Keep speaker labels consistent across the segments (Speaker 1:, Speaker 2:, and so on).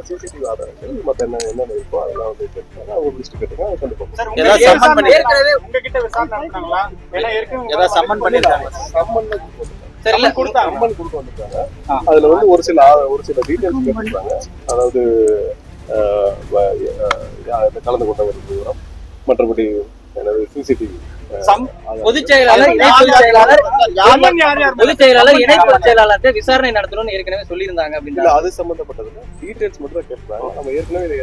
Speaker 1: மற்ற சிசிடிவி ஆதாரங்கள் மற்ற என்ன என்னென்ன இருக்கோ அதெல்லாம் வந்து அவங்க லிஸ்ட் கேட்டுருக்காங்க அதை கொண்டு போகணும்
Speaker 2: சார்
Speaker 3: ஏதாவது சம்மன் பண்ணி-
Speaker 2: உங்ககிட்ட விசாரணை
Speaker 3: ஏதாவது சம்மன் பண்ணிருக்காங்க.
Speaker 1: சம்மன்
Speaker 3: சரி
Speaker 1: சம்மன் கொடுக்க வந்திருக்காங்க
Speaker 3: ஆ.
Speaker 1: அதுல வந்து ஒரு சில ஒரு சில டீடைல்ஸ் கேட்டிருக்காங்க. அதாவது கலந்து கொண்டவருக்கு விவரம். மற்றபடி எனது சிசிடிவி
Speaker 4: பொதுச் செயலாளர் இணை பொதுச் செயலாளர்? பொதுச் செயலாளர் இணை பொதுச் செயலாளர்கிட்ட விசாரணை நடத்தணும்னு ஏற்கனவே சொல்லியிருந்தாங்க அப்படின்றாங்க
Speaker 1: அது சம்பந்தப்பட்டதுல டீடைல்ஸ் மட்டும் தான் கேட்பாங்க நம்ம ஏற்கனவே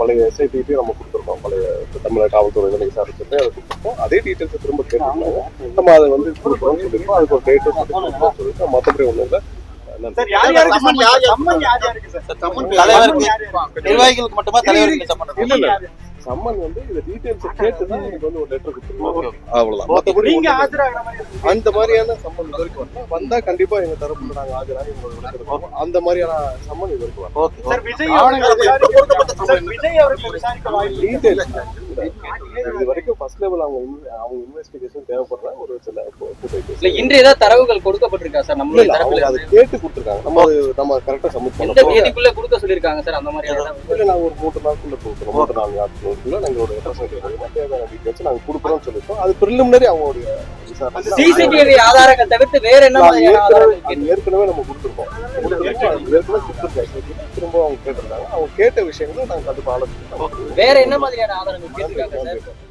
Speaker 1: பழைய எஸ்ஐடிபி நம்ம கொடுத்துருக்கோம். பழைய தமிழக காவல்துறை இதில் விசாரிச்சுட்டு அதை கொடுத்துருக்கோம். அதே டீடைல்ஸ் திரும்ப கேட்டிருக்காங்க நம்ம அதை வந்து கொடுக்குறோம்னு சொல்லியிருக்கோம். அதுக்கு ஒரு டேட்டு சொல்லியிருக்கோம். மற்றபடி ஒன்றும் இல்லை?
Speaker 3: நிர்வாகிகளுக்கு மட்டுமா தலைவருக்கு சம்பந்தம்
Speaker 1: இல்ல இல்ல. சம்மன் வந்து இந்த டீடைல்ஸ் கேட்டு தான் எனக்கு வந்து ஒரு லெட்டர் கொடுத்துருக்கோம் அவ்வளவுதான். மற்றபடி
Speaker 2: நீங்க. ஆஜராகிற மாதிரி.
Speaker 1: அந்த மாதிரியான சம்மன் இது வரைக்கும் வரல. வந்தா கண்டிப்பா எங்க தரப்புல நாங்க ஆஜராகி உங்களுக்கு அந்த மாதிரியான சம்மன் இது வரைக்கும் வரல.
Speaker 3: ஓகே.
Speaker 2: சார் விஜய் அவர்கள் விஜய் அவர்கள் விசாரிக்க வாய்ப்பு.
Speaker 1: டீடைல்ஸ் இது வரைக்கும் ஃபர்ஸ்ட் லெவல் அவங்க அவங்க இன்வெஸ்டிகேஷன் தேவைப்படுற ஒரு சில.
Speaker 4: இல்ல இன்று ஏதாவது தரவுகள் கொடுக்கப்பட்டிருக்கா சார்?
Speaker 1: இல்ல, அவங்க அதை கேட்டு கொடுத்துருக்காங்க. நம்ம நம்ம கரெக்டா சப்மிட் பண்ணோம்
Speaker 4: தேதிக்குள்ள கொடுக்க சொல்லியிருக்காங்க சார்? அந்த மாதிரி
Speaker 1: இல்ல நாங்க ஒரு மூன்று நாளுக்குள்ள கொடுக்குறோம். மூன்று நாலு நாட்களுக்குள்ள எங்களோட ரெப்ரசன்டேட்டிவ் தேவையான டீடைல்ஸ் நாங்க கொடுக்குறோம்னு சொல்லிட்டோம் அது ப்ரிலிமினரி அவங்களுடைய
Speaker 4: சிசிடிவி ஆதாரங்கள் தவிர்த்து வேற என்ன
Speaker 1: ஏற்கனவே நம்ம கொடுத்துருக்கோம். ஏற்கனவே திரும்ப அவங்க கேட்டிருந்தாங்க. அவங்க கேட்ட விஷயங்களை நாங்க கண்டிப்பா ஆலோசிக்கிறோம்.
Speaker 4: வேற என்ன மாதிரியான ஆதாரங்கள் கேட்டிருக்காங்க சார்?